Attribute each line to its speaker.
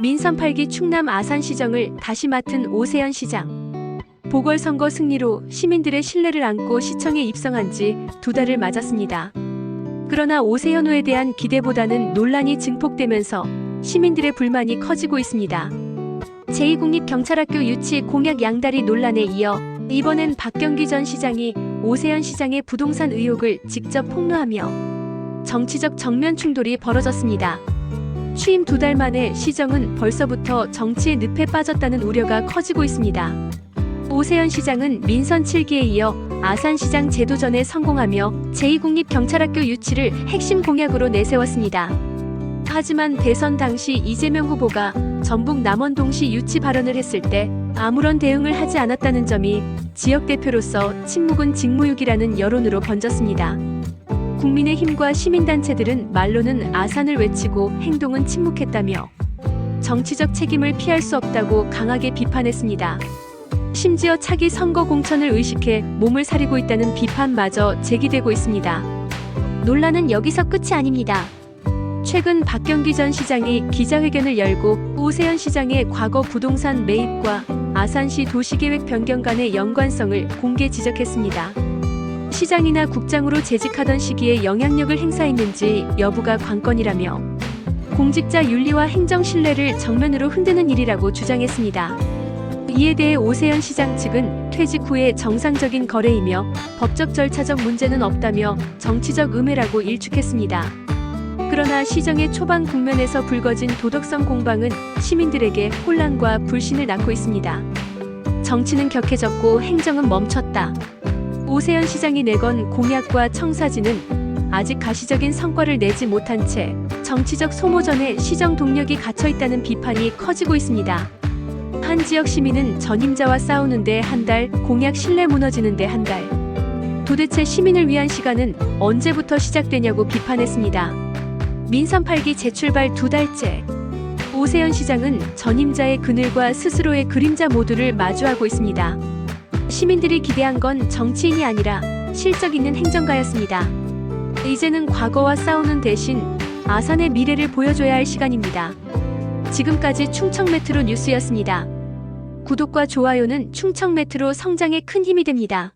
Speaker 1: 민선 8기 충남 아산시정을 다시 맡은 오세현 시장. 보궐선거 승리로 시민들의 신뢰를 안고 시청에 입성한 지 두 달을 맞았습니다. 그러나 오세현 후에 대한 기대보다는 논란이 증폭되면서 시민들의 불만이 커지고 있습니다. 제2국립경찰학교 유치 공약 양다리 논란에 이어 이번엔 박경기 전 시장이 오세현 시장의 부동산 의혹을 직접 폭로하며 정치적 정면 충돌이 벌어졌습니다. 취임 두 달 만에 시정은 벌써부터 정치의 늪에 빠졌다는 우려가 커지고 있습니다. 오세현 시장은 민선 7기에 이어 아산시장 제도전에 성공하며 제2국립경찰학교 유치를 핵심 공약으로 내세웠습니다. 하지만 대선 당시 이재명 후보가 전북 남원동시 유치 발언을 했을 때 아무런 대응을 하지 않았다는 점이 지역 대표로서 침묵은 직무유기라는 여론으로 번졌습니다. 국민의힘과 시민단체들은 말로는 아산을 외치고 행동은 침묵했다며 정치적 책임을 피할 수 없다고 강하게 비판했습니다. 심지어 차기 선거 공천을 의식해 몸을 사리고 있다는 비판마저 제기되고 있습니다. 논란은 여기서 끝이 아닙니다. 최근 박경기 전 시장이 기자회견을 열고 오세현 시장의 과거 부동산 매입과 아산시 도시계획 변경 간의 연관성을 공개 지적했습니다. 시장이나 국장으로 재직하던 시기에 영향력을 행사했는지 여부가 관건이라며 공직자 윤리와 행정 신뢰를 정면으로 흔드는 일이라고 주장했습니다. 이에 대해 오세현 시장 측은 퇴직 후에 정상적인 거래이며 법적 절차적 문제는 없다며 정치적 음해라고 일축했습니다. 그러나 시정의 초반 국면에서 불거진 도덕성 공방은 시민들에게 혼란과 불신을 낳고 있습니다. 정치는 격해졌고 행정은 멈췄다. 오세현 시장이 내건 공약과 청사진은 아직 가시적인 성과를 내지 못한 채 정치적 소모전에 시정 동력이 갇혀 있다는 비판이 커지고 있습니다. 한 지역 시민은 전임자와 싸우는데 한 달, 공약 신뢰 무너지는데 한 달. 도대체 시민을 위한 시간은 언제부터 시작되냐고 비판했습니다. 민선 8기 재출발 두 달째. 오세현 시장은 전임자의 그늘과 스스로의 그림자 모두를 마주하고 있습니다. 시민들이 기대한 건 정치인이 아니라 실적 있는 행정가였습니다. 이제는 과거와 싸우는 대신 아산의 미래를 보여줘야 할 시간입니다. 지금까지 충청 메트로 뉴스였습니다. 구독과 좋아요는 충청 메트로 성장에 큰 힘이 됩니다.